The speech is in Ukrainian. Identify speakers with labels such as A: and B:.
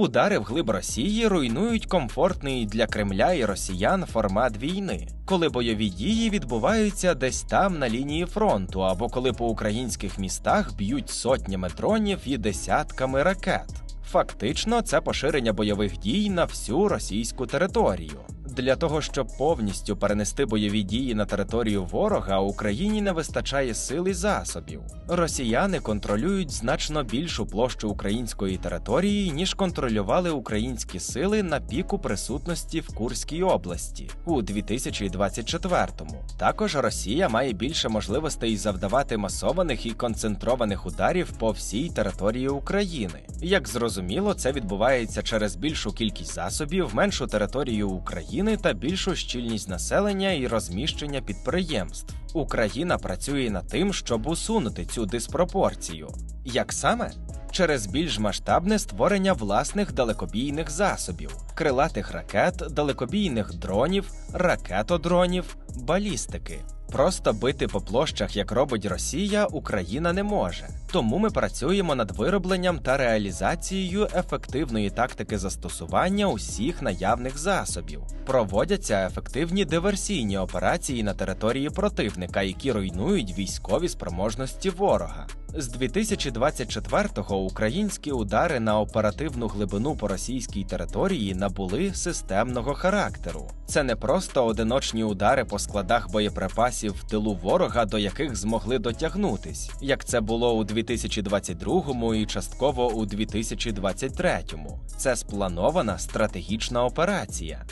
A: Удари в глиб Росії руйнують комфортний для Кремля і росіян формат війни, коли бойові дії відбуваються десь там на лінії фронту, або коли по українських містах б'ють сотнями дронів і десятками ракет. Фактично, це поширення бойових дій на всю російську територію. Для того щоб повністю перенести бойові дії на територію ворога, Україні не вистачає сил і засобів. Росіяни контролюють значно більшу площу української території, ніж контролювали українські сили на піку присутності в Курській області у 2024-му. Також Росія має більше можливостей завдавати масованих і концентрованих ударів по всій території України. Як зрозуміло, це відбувається через більшу кількість засобів, меншу територію України та більшу щільність населення і розміщення підприємств. Україна працює над тим, щоб усунути цю диспропорцію. Як саме? Через більш масштабне створення власних далекобійних засобів, крилатих ракет, далекобійних дронів, ракетодронів, балістики. Просто бити по площах, як робить Росія, Україна не може. Тому ми працюємо над виробленням та реалізацією ефективної тактики застосування усіх наявних засобів. Проводяться ефективні диверсійні операції на території противника, які руйнують військові спроможності ворога. З 2024-го українські удари на оперативну глибину по російській території набули системного характеру. Це не просто одиночні удари по складах боєприпасів в тилу ворога, до яких змогли дотягнутись, як це було у 2022 і частково у 2023. Це спланована стратегічна операція.